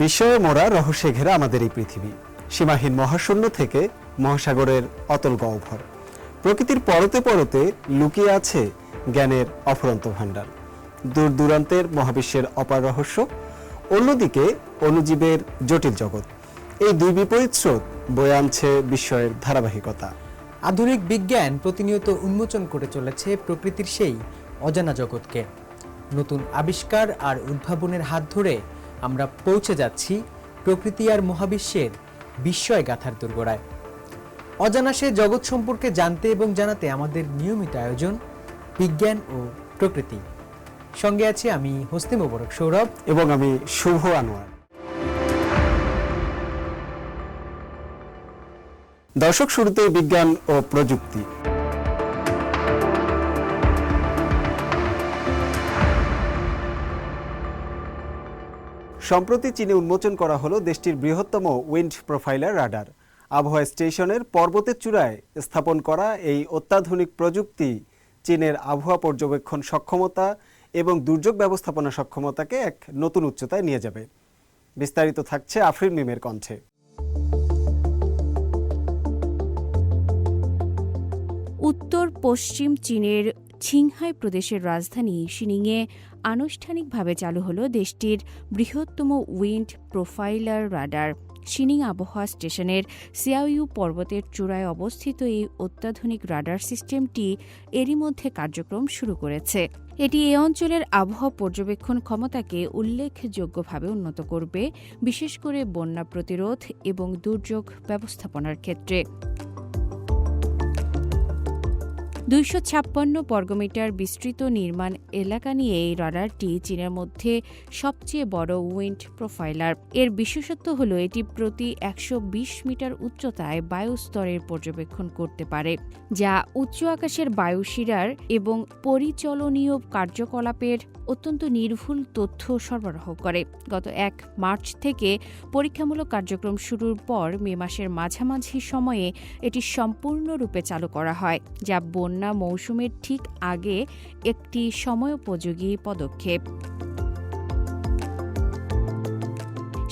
বিস্ময়ে মোড়া রহস্যে ঘেরা আমাদের এই পৃথিবী। সীমাহীন মহাশূন্য থেকে মহাসাগরের অতল গহ্বর। প্রকৃতির পরতে পরতে লুকিয়ে আছে জ্ঞানের অফরন্ত ভাণ্ডার। দূর দূরান্তের মহাবিশ্বের অপার রহস্য, অন্যদিকে অণুজীবের জটিল জগৎ। এই দুই বিপরীত স্রোত বয়ে আনছে বিস্ময়ের ধারাবাহিকতা। আধুনিক বিজ্ঞান প্রতিনিয়ত উন্মোচন করে চলেছে প্রকৃতির সেই অজানা জগৎকে। নতুন আবিষ্কার আর উদ্ভাবনের হাত ধরে আমরা পৌঁছে যাচ্ছি প্রকৃতি আর মহাবিশ্বের বিস্ময় গাথার দুর্গড়ায়। অজানা সে জগৎ সম্পর্কে জানতে এবং জানাতে আমাদের নিয়মিত আয়োজন বিজ্ঞান ও প্রকৃতি। সঙ্গে আছি আমি হস্তি মোবারক সৌরভ এবং আমি শুভ আনোয়ার। দর্শক শুরুতে বিজ্ঞান ও প্রযুক্তি। সম্প্রতি চীনে উন্মোচন করা হলো দেশটির বৃহত্তম উইন্ড প্রোফাইলার রাডার। আবহাওয়া স্টেশনের পর্বতের চূড়ায় স্থাপন করা এই অত্যাধুনিক প্রযুক্তি চীনের আবহাওয়া পর্যবেক্ষণ সক্ষমতা এবং দুর্যোগ ব্যবস্থাপনা সক্ষমতাকে এক নতুন উচ্চতায় নিয়ে যাবে। বিস্তারিত থাকছে আফরিন মিমের কণ্ঠে। উত্তর পশ্চিম চীনের ছিংহাই প্রদেশের রাজধানী শিনিংয়ে আনুষ্ঠানিকভাবে চালু হলো দেশটির বৃহত্তম উইন্ড প্রোফাইলার রাডার। শিনিং আবহাওয়া স্টেশনের সিয়াইউ পর্বতের চূড়ায় অবস্থিত এই অত্যাধুনিক রাডার সিস্টেমটি এরই মধ্যে কার্যক্রম শুরু করেছে। এটি এ অঞ্চলের আবহাওয়া পর্যবেক্ষণ ক্ষমতাকে উল্লেখযোগ্যভাবে উন্নত করবে, বিশেষ করে বন্যা প্রতিরোধ এবং দুর্যোগ ব্যবস্থাপনার ক্ষেত্রে। দুইশো ছাপ্পান্ন বর্গমিটার বিস্তৃত নির্মাণ এলাকা নিয়ে এই রাডারটি চীনের মধ্যে সবচেয়ে বড় উইন্ড প্রোফাইলার। এর বিশেষত্ব হল এটি প্রতি একশো বিশ মিটার উচ্চতায় বায়ু স্তরের পর্যবেক্ষণ করতে পারে, যা উচ্চ আকাশের বায়ুশিরার এবং পরিচলনীয় কার্যকলাপের অত্যন্ত নির্ভুল তথ্য সরবরাহ করে। গত এক মার্চ থেকে পরীক্ষামূলক কার্যক্রম শুরুর পর মে মাসের মাঝামাঝি সময়ে এটি সম্পূর্ণরূপে চালু করা হয়, যা বন্যা মৌসুমের ঠিক আগে একটি সময়োপযোগী পদক্ষেপ।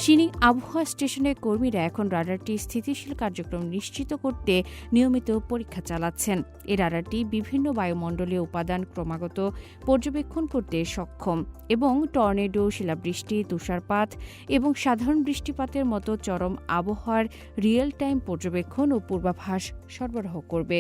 সিনিং আবহাওয়া স্টেশনের কর্মীরা এখন রাডারটি স্থিতিশীল কার্যক্রম নিশ্চিত করতে নিয়মিত পরীক্ষা চালাচ্ছেন। এই রাডারটি বিভিন্ন বায়ুমণ্ডলীয় উপাদান ক্রমাগত পর্যবেক্ষণ করতে সক্ষম এবং টর্নেডো, শিলাবৃষ্টি, তুষারপাত এবং সাধারণ বৃষ্টিপাতের মতো চরম আবহাওয়ার রিয়েল টাইম পর্যবেক্ষণ ও পূর্বাভাস সরবরাহ করবে।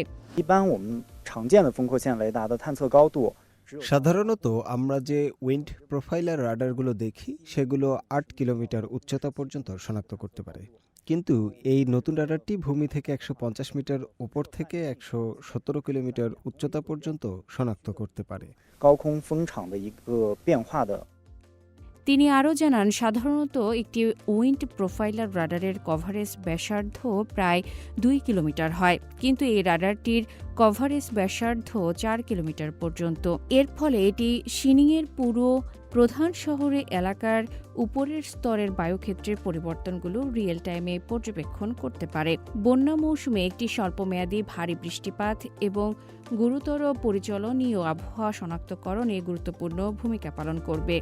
সাধারণত আমরা যে উইন্ড প্রোফাইলার রাডারগুলো দেখি সেগুলো আট কিলোমিটার উচ্চতা পর্যন্ত শনাক্ত করতে পারে। কিন্তু এই নতুন রাডারটি ভূমি থেকে একশো পঞ্চাশ মিটার উপর থেকে একশো সতেরো কিলোমিটার উচ্চতা পর্যন্ত শনাক্ত করতে পারে। তিনি আরও জানান, সাধারণত একটি উইন্ড প্রোফাইলার রাডারের কভারেজ ব্যাসার্ধ প্রায় দুই কিলোমিটার হয়, কিন্তু এই রাডারটির কভারেজ ব্যাসার্ধ চার কিলোমিটার পর্যন্ত। এর ফলে এটি শিনিংয়ের পুরো প্রধান শহরে এলাকার উপরের স্তরের বায়ুক্ষেত্রের পরিবর্তনগুলো রিয়েল টাইমে পর্যবেক্ষণ করতে পারে। বন্যা মৌসুমে একটি স্বল্পমেয়াদী ভারী বৃষ্টিপাত এবং গুরুতর পরিচলনীয় আবহাওয়া শনাক্তকরণে গুরুত্বপূর্ণ ভূমিকা পালন করবে।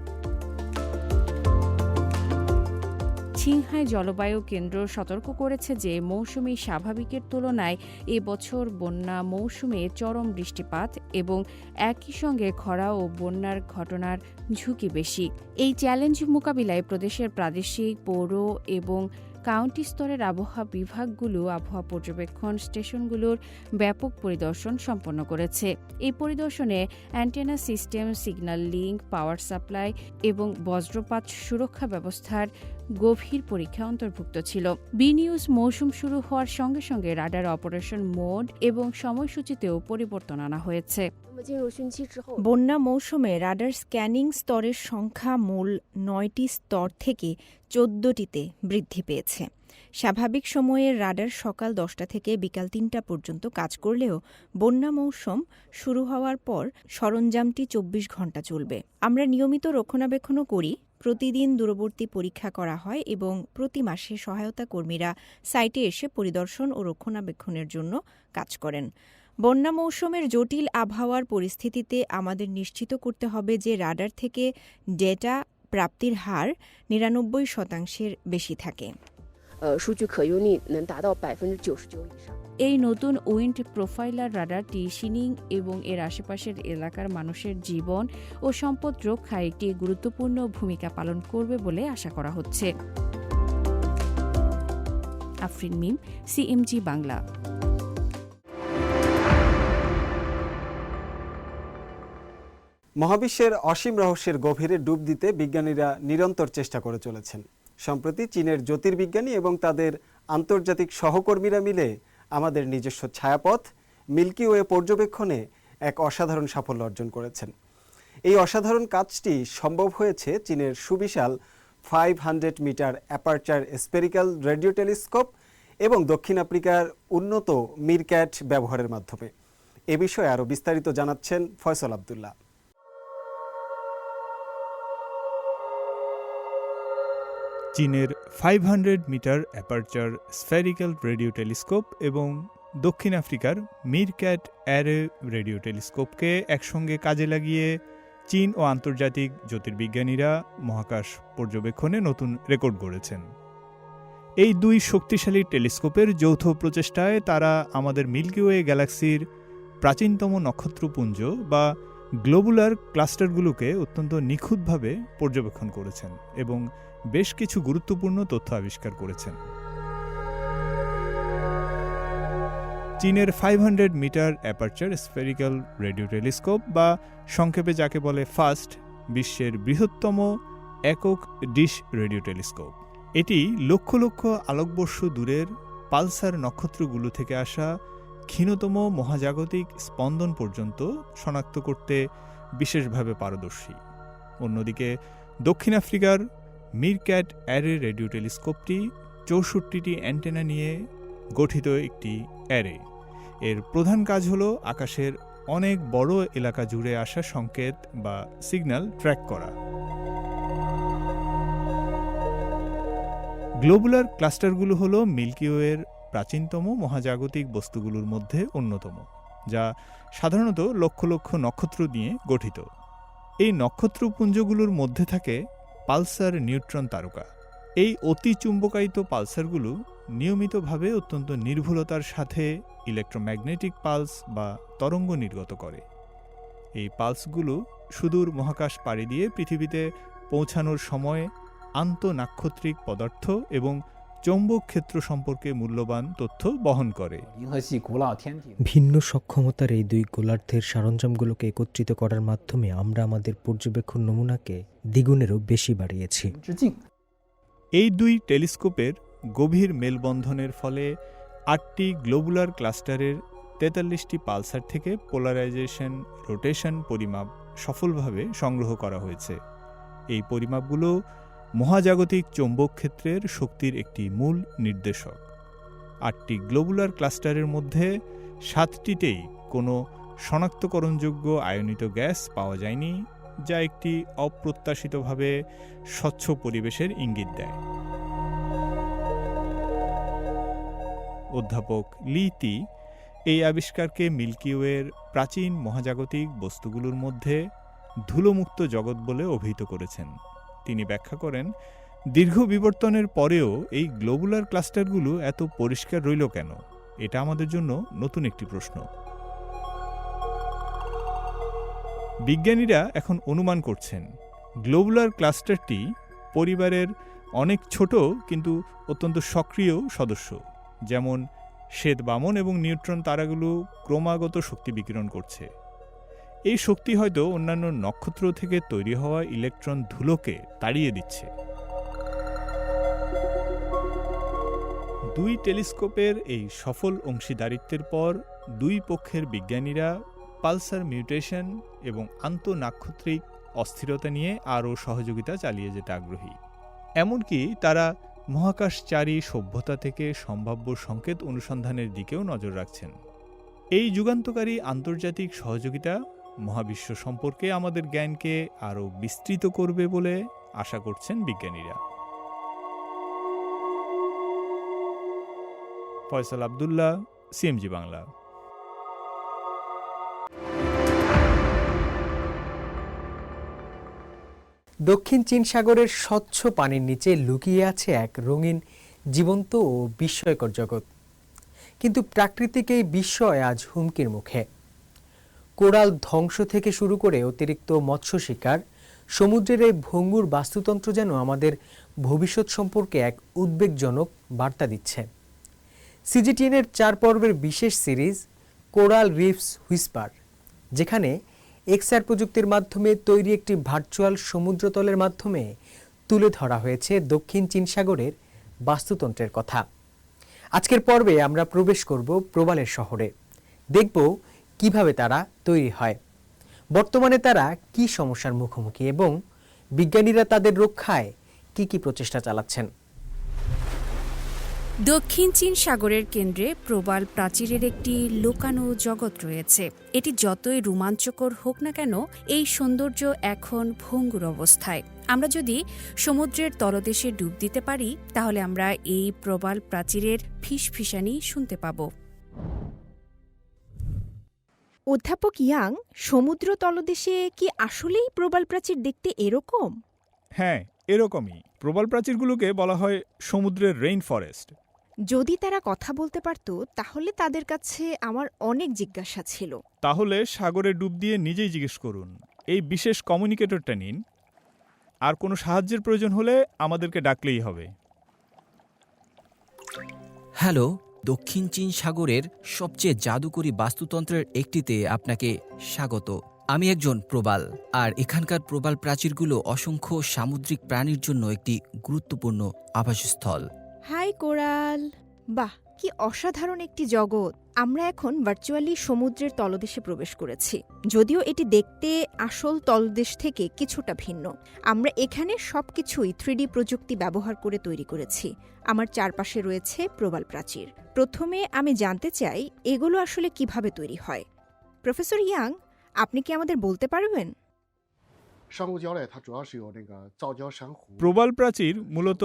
ছিংহাই জলবায়ু কেন্দ্র সতর্ক করেছে যে মৌসুমি স্বাভাবিকের তুলনায় এবছর বন্যা মৌসুমে চরম বৃষ্টিপাত এবং একই সঙ্গে খরা ও বন্যার ঘটনার ঝুঁকি বেশি। এই চ্যালেঞ্জ মোকাবিলায় প্রদেশের প্রাদেশিক, পৌর এবং কাউন্টি স্তরের আবহাওয়া বিভাগগুলো আবহাওয়া পর্যবেক্ষণ স্টেশনগুলোর ব্যাপক পরিদর্শন সম্পন্ন করেছে। এই পরিদর্শনে antenna system, signal link, power supply এবং বজ্রপাত সুরক্ষা ব্যবস্থার গভীর পরীক্ষা অন্তর্ভুক্ত ছিল। বিনিউজ মৌসুম শুরু হওয়ার সঙ্গে সঙ্গে রাডার অপারেশন মোড এবং সময়সূচিতেও পরিবর্তন আনা হয়েছে। বন্যা মৌসুমে রাডার স্ক্যানিং স্তরের সংখ্যা মূল নয়টি স্তর থেকে চোদ্দটিতে বৃদ্ধি পেয়েছে। স্বাভাবিক সময়ে রাডার সকাল দশটা থেকে বিকাল তিনটা পর্যন্ত কাজ করলেও বন্যা মৌসুম শুরু হওয়ার পর সরঞ্জামটি চব্বিশ ঘণ্টা চলবে। আমরা নিয়মিত রক্ষণাবেক্ষণও করি। প্রতিদিন দূরবর্তী পরীক্ষা করা হয় এবং প্রতি মাসে সহায়তা কর্মীরা সাইটে এসে পরিদর্শন ও রক্ষণাবেক্ষণের জন্য কাজ করেন। বন্যা মৌসুমের জটিল আবহাওয়ার পরিস্থিতিতে আমাদের নিশ্চিত করতে হবে যে রাডার থেকে ডেটা প্রাপ্তির হার নিরানব্বই শতাংশের বেশি থাকে। এই নতুন উইন্ড প্রোফাইলার রাডারটি সিনিং এবং এর আশেপাশের এলাকার মানুষের জীবন ও সম্পদ রক্ষায় একটি গুরুত্বপূর্ণ ভূমিকা পালন করবে বলে আশা করা হচ্ছে। আফরিন মিম সিএমজি বাংলা। মহাবিশ্বের অসীম রহস্যের গভীরে ডুব দিতে বিজ্ঞানীরা নিরন্তর চেষ্টা করে চলেছেন। সম্প্রতি চীনের জ্যোতির্বিজ্ঞানী এবং তাদের আন্তর্জাতিক সহকর্মীরা মিলে আমাদের নিজস্ব ছায়াপথ, মিল্কি ওয়ে পর্যবেক্ষণে এক অসাধারণ সাফল্য অর্জন করেছেন। এই অসাধারণ কাজটি সম্ভব হয়েছে চীনের সুবিশাল five hundred metre aperture spherical radio telescope এবং দক্ষিণ আফ্রিকার উন্নত মিরক্যাট ব্যবহারের মাধ্যমে। এ বিষয়ে আরও বিস্তারিত জানাচ্ছেন ফয়সল আবদুল্লাহ। চীনের five hundred metre aperture spherical radio telescope এবং দক্ষিণ আফ্রিকার মিরক্যাট অ্যারে রেডিও টেলিস্কোপকে একসঙ্গে কাজে লাগিয়ে চীন ও আন্তর্জাতিক জ্যোতির্বিজ্ঞানীরা মহাকাশ পর্যবেক্ষণে নতুন রেকর্ড গড়েছেন। এই দুই শক্তিশালী টেলিস্কোপের যৌথ প্রচেষ্টায় তারা আমাদের মিল্কি ওয়ে গ্যালাক্সির প্রাচীনতম নক্ষত্রপুঞ্জ বা গ্লোবুলার ক্লাস্টারগুলোকে অত্যন্ত নিখুঁতভাবে পর্যবেক্ষণ করেছেন এবং বেশ কিছু গুরুত্বপূর্ণ তথ্য আবিষ্কার করেছেন। চীনের five hundred metre aperture spherical radio telescope বা সংক্ষেপে যাকে বলে ফাস্ট বিশ্বের বৃহত্তম একক ডিশ রেডিও টেলিস্কোপ এটি লক্ষ লক্ষ আলোকবর্ষ দূরের পালসার নক্ষত্রগুলো থেকে আসা ক্ষীণতম মহাজাগতিক স্পন্দন পর্যন্ত শনাক্ত করতে বিশেষভাবে পারদর্শী। অন্যদিকে দক্ষিণ আফ্রিকার মিরক্যাট অ্যারে রেডিও টেলিস্কোপটি চৌষট্টিটি অ্যান্টেনা নিয়ে গঠিত একটি অ্যারে। এর প্রধান কাজ হল আকাশের অনেক বড় এলাকা জুড়ে আসা সংকেত বা সিগন্যাল ট্র্যাক করা। গ্লোবুলার ক্লাস্টারগুলো হল মিল্কিওয়ের প্রাচীনতম মহাজাগতিক বস্তুগুলোর মধ্যে অন্যতম, যা সাধারণত লক্ষ লক্ষ নক্ষত্র নিয়ে গঠিত। এই নক্ষত্রপুঞ্জগুলোর মধ্যে থাকে পালসার নিউট্রন তারকা। এই অতি চুম্বকায়িত পালসারগুলো নিয়মিতভাবে অত্যন্ত নির্ভুলতার সাথে ইলেকট্রোম্যাগনেটিক পালস বা তরঙ্গ নির্গত করে। এই পালসগুলো সুদূর মহাকাশ পাড়ি দিয়ে পৃথিবীতে পৌঁছানোর সময় আন্তনাক্ষত্রিক পদার্থ এবং চৌম্বক ক্ষেত্র সম্পর্কে মূল্যবান তথ্য বহন করে। ভিন্ন সক্ষমতার এই দুই গোলার্ধের সরঞ্জামগুলোকে একত্রিত করার মাধ্যমে আমরা আমাদের পর্যবেক্ষণ নমুনাকে দ্বিগুণেরও বেশি বাড়িয়েছি। এই দুই টেলিস্কোপের গভীর মেলবন্ধনের ফলে আটটি গ্লোবুলার ক্লাস্টারের তেতাল্লিশটি পালসার থেকে পোলারাইজেশন রোটেশন পরিমাপ সফলভাবে সংগ্রহ করা হয়েছে। এই পরিমাপগুলো মহাজাগতিক চৌম্বক ক্ষেত্রের শক্তির একটি মূল নির্দেশক। আটটি গ্লোবুলার ক্লাস্টারের মধ্যে সাতটিতেই কোনো শনাক্তকরণযোগ্য আয়নিত গ্যাস পাওয়া যায়নি, যা একটি অপ্রত্যাশিতভাবে স্বচ্ছ পরিবেশের ইঙ্গিত দেয়। অধ্যাপক লি তি এই আবিষ্কারকে মিল্কি ওয়ের প্রাচীন মহাজাগতিক বস্তুগুলোর মধ্যে ধুলোমুক্ত জগৎ বলে অভিহিত করেছেন। তিনি ব্যাখ্যা করেন, দীর্ঘ বিবর্তনের পরেও এই গ্লোবুলার ক্লাস্টারগুলো এত পরিষ্কার রইল কেন? এটা আমাদের জন্য নতুন একটি প্রশ্ন। বিজ্ঞানীরা এখন অনুমান করছেন গ্লোবুলার ক্লাস্টারটি পরিবারের অনেক ছোট কিন্তু অত্যন্ত সক্রিয় সদস্য, যেমন শ্বেত বামন এবং নিউট্রন তারাগুলো ক্রমাগত শক্তি বিকিরণ করছে। এই শক্তি হয়তো অন্যান্য নক্ষত্র থেকে তৈরি হওয়া ইলেকট্রন ধুলোকে তাড়িয়ে দিচ্ছে। দুই টেলিস্কোপের এই সফল অংশীদারিত্বের পর দুই পক্ষের বিজ্ঞানীরা পালসার মিউটেশন এবং আন্তঃনাক্ষত্রিক অস্থিরতা নিয়ে আরও সহযোগিতা চালিয়ে যেতে আগ্রহী। এমনকি তারা মহাকাশচারী সভ্যতা থেকে সম্ভাব্য সংকেত অনুসন্ধানের দিকেও নজর রাখছেন। এই যুগান্তকারী আন্তর্জাতিক সহযোগিতা মহাবিশ্ব সম্পর্কে আমাদের জ্ঞানকে আরও বিস্তৃত করবে বলে আশা করছেন বিজ্ঞানীরা। ফয়সাল আবদুল্লাহ, সিএমজি বাংলা। দক্ষিণ চীন সাগরের স্বচ্ছ পানির নিচে লুকিয়ে আছে এক রঙিন, জীবন্ত ও বিস্ময়কর জগৎ। কিন্তু প্রাকৃতিক এই বিস্ময় আজ হুমকির মুখে। কোরাল ধ্বংস থেকে শুরু করে অতিরিক্ত মৎস্য শিকার, সমুদ্রের এই ভঙ্গুর বাস্তুতন্ত্র যেন আমাদের ভবিষ্যৎ সম্পর্কে এক উদ্বেগজনক বার্তা দিচ্ছে। সিজিটিএনের চার পর্বের বিশেষ সিরিজ, কোরাল রিফস হুইসপার, যেখানে এক্সআর প্রযুক্তির মাধ্যমে তৈরি একটি ভার্চুয়াল সমুদ্রতলের মাধ্যমে তুলে ধরা হয়েছে দক্ষিণ চীন সাগরের বাস্তুতন্ত্রের কথা। আজকের পর্বে আমরা প্রবেশ করব প্রবালের শহরে। দেখব কীভাবে তারা তৈরি হয়, বর্তমানে তারা কি সমস্যার মুখোমুখি এবং বিজ্ঞানীরা তাদের রক্ষায় কি কি প্রচেষ্টা চালাচ্ছেন? দক্ষিণ চীন সাগরের কেন্দ্রে প্রবাল প্রাচীরের একটি লোকানো জগৎ রয়েছে। এটি যতই রোমাঞ্চকর হোক না কেন, এই সৌন্দর্য এখন ভঙ্গুর অবস্থায়। আমরা যদি সমুদ্রের তলদেশে ডুব দিতে পারি, তাহলে আমরা এই প্রবাল প্রাচীরের ফিসফিসানি শুনতে পাব। অধ্যাপক ইয়াং সমুদ্র তলদেশে কি আসলেই প্রবাল প্রাচীর দেখতে এরকম? হ্যাঁ এরকমই। প্রবাল প্রাচীরগুলোকে বলা হয় সমুদ্রের রেইন ফরেস্ট। যদি তারা কথা বলতে পারত তাহলে তাদের কাছে আমার অনেক জিজ্ঞাসা ছিল। তাহলে সাগরে ডুব দিয়ে নিজেই জিজ্ঞেস করুন। এই বিশেষ কমিউনিকেটরটা নিন। আর কোনো সাহায্যের প্রয়োজন হলে আমাদেরকে ডাকলেই হবে। হ্যালো দক্ষিণ চীন সাগরের সবচেয়ে জাদুকরী বাস্তুতন্ত্রের একটিতে আপনাকে স্বাগত। আমি একজন প্রবাল, আর এখানকার প্রবাল প্রাচীরগুলো অসংখ্য সামুদ্রিক প্রাণীর জন্য একটি গুরুত্বপূর্ণ আবাসস্থল। Hi coral! বাহ, কি অসাধারণ একটি জগৎ! আমরা এখন ভার্চুয়ালি সমুদ্রের তলদেশে প্রবেশ করেছি। যদিও এটি দেখতে আসল তলদেশ থেকে কিছুটা ভিন্ন। আমরা এখানে সব কিছুই থ্রি প্রযুক্তি ব্যবহার করে তৈরি করেছি। আমার চারপাশে রয়েছে প্রবাল প্রাচীর। প্রথমে আমি জানতে চাই, এগুলো আসলে কীভাবে তৈরি হয়? প্রফেসর ইয়াং, আপনি কি আমাদের বলতে পারবেন? প্রবাল প্রাচীর মূলত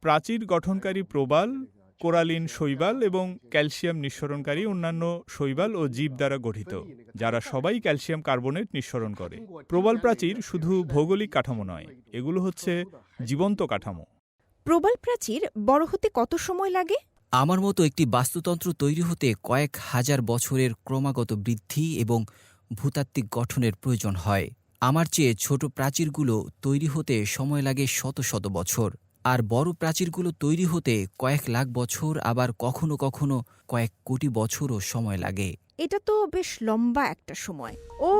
প্রাচীর গঠনকারী প্রবাল কোরালিন শৈবাল এবং ক্যালসিয়াম নিঃসরণকারী অন্যান্য শৈবাল ও জীব দ্বারা গঠিত যারা সবাই ক্যালসিয়াম কার্বনেট নিঃসরণ করে। প্রবাল প্রাচীর শুধু ভৌগোলিক কাঠামো নয় এগুলো হচ্ছে জীবন্ত কাঠামো। প্রবাল প্রাচীর বড় হতে কত সময় লাগে? আমার মতো একটি বাস্তুতন্ত্র তৈরি হতে কয়েক হাজার বছরের ক্রমাগত বৃদ্ধি এবং ভূতাত্ত্বিক গঠনের প্রয়োজন হয়। আমার চেয়ে ছোট প্রাচীরগুলো তৈরি হতে সময় লাগে শত শত বছর। আর বড় প্রাচীরগুলো তৈরি হতে কয়েক লাখ বছর আবার কখনো কখনো কয়েক কোটি বছরও সময় লাগে এটা তো বেশ লম্বা একটা সময় ও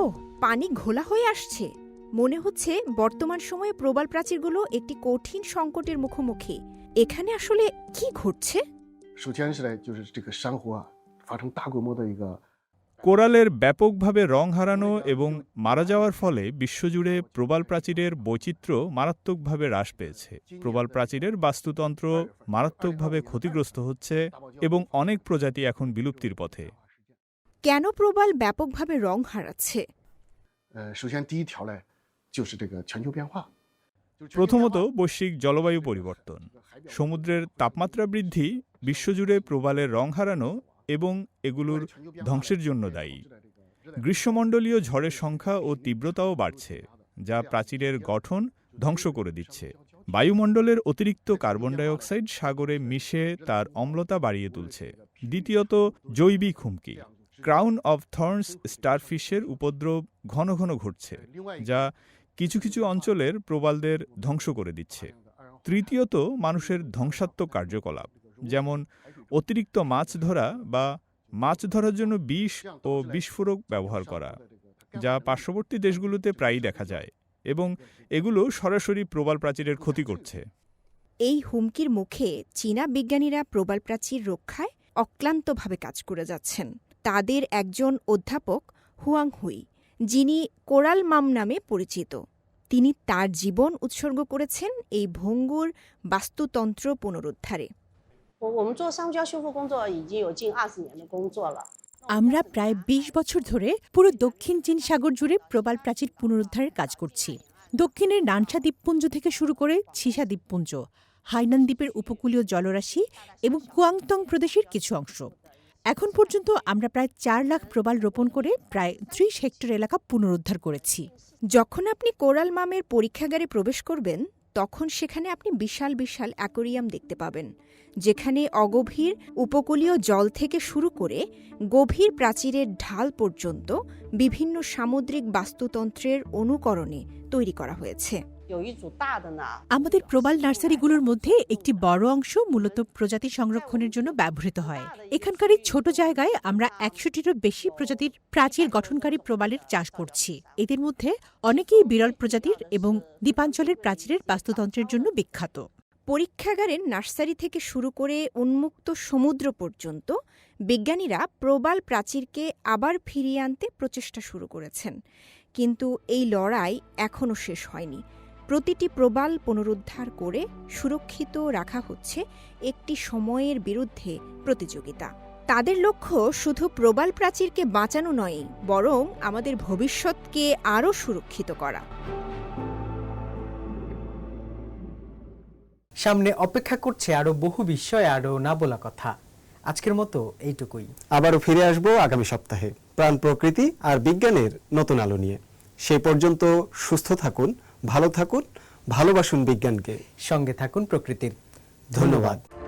পানি ঘোলা হয়ে আসছে মনে হচ্ছে বর্তমান সময়ে প্রবাল প্রাচীরগুলো একটি কঠিন সংকটের মুখোমুখি এখানে আসলে কি ঘটছে 首先是呢，就是这个珊瑚啊发生大规模的一个 কোরালের ব্যাপকভাবে রং হারানো এবং মারা যাওয়ার ফলে বিশ্বজুড়ে প্রবাল প্রাচীরের বৈচিত্র্য মারাত্মকভাবে হ্রাস পেয়েছে। প্রবাল প্রাচীরের বাস্তুতন্ত্র মারাত্মকভাবে ক্ষতিগ্রস্ত হচ্ছে এবং অনেক প্রজাতি এখন বিলুপ্তির পথে। কেন প্রবাল ব্যাপকভাবে রং হারাচ্ছে? প্রথমত বৈশ্বিক জলবায়ু পরিবর্তন। সমুদ্রের তাপমাত্রা বৃদ্ধি বিশ্বজুড়ে প্রবালের রং হারানো এবং এগুলোর ধ্বংসের জন্য দায়ী গ্রীষ্মমণ্ডলীয় ঝড়ের সংখ্যা ও তীব্রতাও বাড়ছে যা প্রাচীরের গঠন ধ্বংস করে দিচ্ছে বায়ুমণ্ডলের অতিরিক্ত কার্বন ডাইঅক্সাইড সাগরে মিশে তার অম্লতা বাড়িয়ে তুলছে দ্বিতীয়ত জৈবিক হুমকি ক্রাউন অফ থর্নস স্টারফিশের উপদ্রব ঘন ঘন ঘটছে যা কিছু কিছু অঞ্চলের প্রবালদের ধ্বংস করে দিচ্ছে তৃতীয়ত মানুষের ধ্বংসাত্মক কার্যকলাপ যেমন অতিরিক্ত মাছ ধরা বা মাছ ধরার জন্য বিষ ও বিস্ফোরক ব্যবহার করা, যা পার্শ্ববর্তী দেশগুলোতে প্রায়ই দেখা যায় এবং এগুলো সরাসরি প্রবাল প্রাচীরের ক্ষতি করছে। এই হুমকির মুখে চীনা বিজ্ঞানীরা প্রবাল প্রাচীর রক্ষায় অক্লান্তভাবে কাজ করে যাচ্ছেন। তাদের একজন অধ্যাপক হুয়াং হুই, যিনি কোরাল মাম নামে পরিচিত। তিনি তার জীবন উৎসর্গ করেছেন এই ভঙ্গুর বাস্তুতন্ত্র পুনরুদ্ধারে। আমরা প্রায় ২০ বছর ধরে পুরো দক্ষিণ চীন সাগর জুড়ে প্রবাল প্রাচীর পুনরুদ্ধারের কাজ করছি। দক্ষিণের নানসা দ্বীপপুঞ্জ থেকে শুরু করে ছিসা দ্বীপপুঞ্জ, হাইনান দ্বীপের উপকূলীয় জলরাশি এবং কুয়াংতং প্রদেশের কিছু অংশ। এখন পর্যন্ত আমরা প্রায় চার লাখ প্রবাল রোপণ করে প্রায় ত্রিশ হেক্টর এলাকা পুনরুদ্ধার করেছি। যখন আপনি কোরাল মামের পরীক্ষাগারে প্রবেশ করবেন তখন সেখানে আপনি বিশাল বিশাল অ্যাকোরিয়াম দেখতে পাবেন, যেখানে অগভীর উপকূলীয় জল থেকে শুরু করে গভীর প্রাচীরের ঢাল পর্যন্ত বিভিন্ন সামুদ্রিক বাস্তুতন্ত্রের অনুকরণে তৈরি করা হয়েছে। আমাদের প্রবাল নার্সারিগুলোর মধ্যে একটি বড় অংশ মূলত প্রজাতি সংরক্ষণের জন্য ব্যবহৃত হয়। এখানকার এই ছোট জায়গায় আমরা একশোটিরও বেশি প্রজাতির প্রাচীর গঠনকারী প্রবালের চাষ করছি। এদের মধ্যে অনেকেই বিরল প্রজাতির এবং দ্বীপাঞ্চলের প্রাচীরের বাস্তুতন্ত্রের জন্য বিখ্যাত। পরীক্ষাগারের নার্সারি থেকে শুরু করে উন্মুক্ত সমুদ্র পর্যন্ত বিজ্ঞানীরা প্রবাল প্রাচীরকে আবার ফিরিয়ে আনতে প্রচেষ্টা শুরু করেছেন। কিন্তু এই লড়াই এখনও শেষ হয়নি। প্রতিটি প্রবাল পুনরুদ্ধার করে সুরক্ষিত রাখা হচ্ছে একটি সময়ের বিরুদ্ধে প্রতিযোগিতা। তাদের লক্ষ্য শুধু প্রবাল প্রাচীরকে বাঁচানো নয় বরং আমাদের ভবিষ্যৎকে আরও সুরক্ষিত করা। সামনে অপেক্ষা করছে আরও বহু বিষয় আরও না বলা কথা। আজকের মতো এইটুকুই। আবারও ফিরে আসব আগামী সপ্তাহে। প্রাণ প্রকৃতি আর বিজ্ঞানের নতুন আলো নিয়ে। সেই পর্যন্ত সুস্থ থাকুন। ভালো থাকুন ভালোবাসুন বিজ্ঞানকে। সঙ্গে থাকুন প্রকৃতির। ধন্যবাদ।